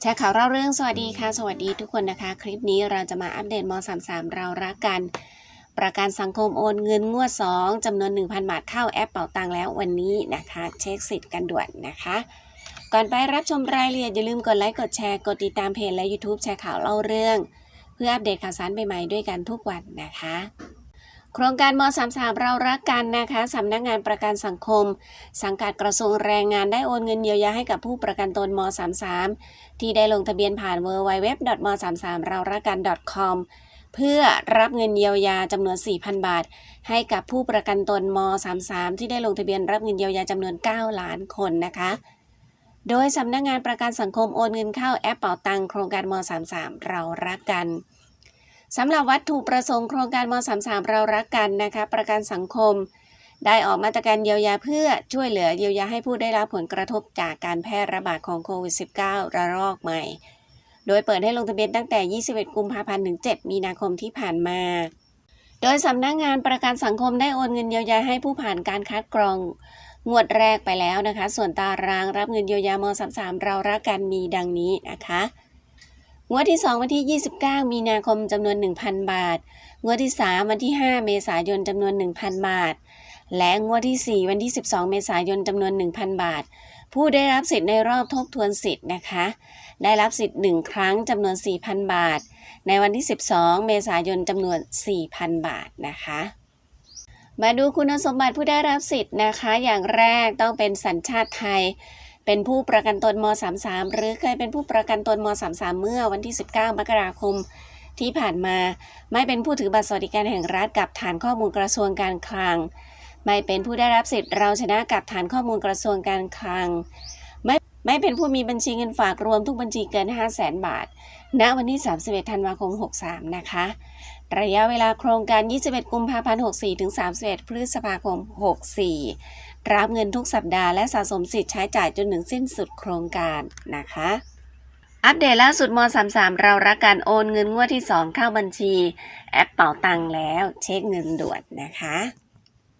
แชร์ข่าวเล่าเรื่องสวัสดีค่ะ สวัสดีทุกคนนะคะ คลิปนี้เราจะมาอัปเดตม 33 เรารักกัน ประกันสังคมโอนเงินงวด 2จำนวน 1,000 บาทเข้าแอปเป่าตังแล้ววันนี้นะคะ เช็คสิทธิ์กันด่วนนะคะ ก่อนไปรับชมรายละเอียดอย่าลืมกดไลค์กดแชร์กดติดตามเพจและ YouTube แชร์ข่าวเล่าเรื่อง เพื่ออัปเดตข่าวสารใหม่ๆด้วยกันทุกวันนะคะ ครงการม .33 เรารักกันนะคะสำนักงานประกันสังคม สังกัดกระทรวงแรงงานได้โอนเงินเยียวยาให้กับผู้ประกันตนม .33 ที่ได้ลงทะเบียนผ่าน www.m33 เรารักกัน .com เพื่อรับเงินเยียวยาจำนวน 4,000 บาท ให้กับผู้ประกันตนม .33 ที่ได้ลงทะเบียนรับเงินเยียวยาจำนวน 9 ล้านคนนะคะ โดยสำนักงานประกันสังคมโอนเงินเข้าแอปเป่าตังโครงการม .33 เรารักกัน สำหรับวัตถุประสงค์โครงการม .33 เรารักกันนะคะประกันสังคม ได้ออกมาตรการเยียวยาเพื่อช่วยเหลือเยียวยาให้ผู้ได้รับผลกระทบจากการแพร่ระบาดของโควิด -19 ระลอกใหม่ โดยเปิดให้ลงทะเบียนตั้งแต่ 21 กุมภาพันธ์ถึง 7 มีนาคมที่ผ่านมา โดยสำนักงานประกันสังคมได้โอนเงินเยียวยาให้ผู้ผ่านการคัดกรองงวดแรกไปแล้วนะคะ ส่วนตารางรับเงินเยียวยาม 33 เรารักกันมีดังนี้นะคะ งวดที่ 2 วันที่ 29 มีนาคมจำนวน 1,000 บาท งวดที่ 3 วันที่ 5 เมษายนจำนวน 1,000 บาท และงวดที่ 4 วันที่ 12 เมษายนจำนวน 1,000 บาท ผู้ได้รับสิทธิ์ในรอบทบทวนสิทธิ์นะคะ ได้รับสิทธิ์ 1 ครั้งจำนวน 4,000 บาท ในวันที่ 12 เมษายนจำนวน 4,000 บาทนะคะมาดูคุณสมบัติผู้ได้รับสิทธิ์นะคะ อย่างแรกต้องเป็นสัญชาติไทย เป็นผู้ประกันตนม .33 หรือเคยเป็นผู้ประกันตนม .33 เมื่อวันที่ 19 มกราคม ที่ผ่านมาไม่เป็นผู้ถือบัตรสวัสดิการแห่งรัฐกับฐานข้อมูลกระทรวงการคลัง ไม่เป็นผู้ได้รับสิทธิ์เราชนะกับฐานข้อมูลกระทรวงการคลัง ไม่ไม่เป็นผู้มีบัญชีเงินฝากรวมทุกบัญชีเกิน 5 0 0แสนบาท ณวันที่ 31 ธันวาคม 63 นะคะ ระยะเวลาโครงการ 21 กุมภาพันธ์ 64 ถึง 31 พฤษภาคม 64 รับเงินทุกสัปดาห์และสะสมสิทธิ์ใช้จ่ายจนถึงสิ้นสุดโครงการนะคะ อัปเดตล่าสุดม .33 เรารักการโอนเงินงวดที่ 2 เข้าบัญชี แอปเป๋าตังแล้วเช็คเงินด่วนนะคะ